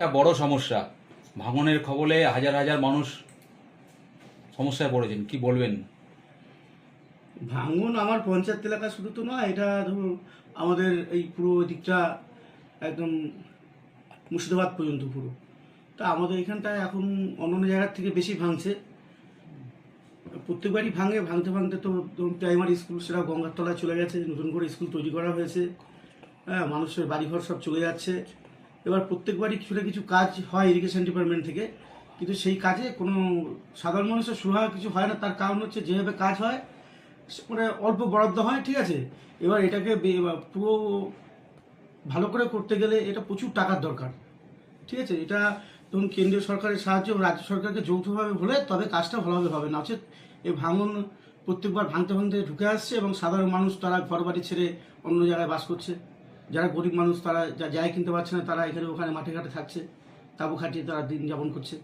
একটা বড় সমস্যা। ভাঙনের খবরে হাজার হাজার মানুষ সমস্যায় পড়েছেন, কি বলবেন? ভাঙন আমার পঞ্চায়েত এলাকা শুধু তো নয়, এটা ধরুন আমাদের এই পুরো দিকটা একদম মুর্শিদাবাদ পর্যন্ত পুরো। তা আমাদের এখানটায় এখন অন্যান্য জায়গার থেকে বেশি ভাঙছে। প্রত্যেকবারই ভাঙে, ভাঙতে ভাঙতে তো ধরুন প্রাইমারি স্কুল সেটা গঙ্গার তলায় চলে গেছে, নতুন করে স্কুল তৈরি করা হয়েছে। হ্যাঁ মানুষের বাড়িঘর সব চলে যাচ্ছে। এবার প্রত্যেকবারই কিছু কিছু কাজ হয় ইরিগেশন ডিপার্টমেন্ট থেকে, কিন্তু সেই কাজে কোনো সাধারণ মানুষের সুরাহা কিছু হয় না, তার কারণ হচ্ছে যেভাবে কাজ হয় মানে অল্প বরাদ্দ হয়, ঠিক আছে? এবার এটাকে পুরো ভালো করে করতে গেলে এটা প্রচুর টাকার দরকার, ঠিক আছে? এটা ধরুন কেন্দ্রীয় সরকারের সাহায্য, রাজ্য সরকারকে যৌথভাবে হলে তবে কাজটা ভালোভাবে হবে, না হচ্ছে এই ভাঙন প্রত্যেকবার ভাঙতে ভাঙতে ঢুকে আসছে এবং সাধারণ মানুষ তারা ঘর বাড়ি ছেড়ে অন্য জায়গায় বাস করছে। যারা গরিব মানুষ তারা যা যায় কিনতে পারছে না, তারা এখানে ওখানে মাঠে ঘাটে থাকছে, তাবু খাটিয়ে তারা দিন যাপন করছে।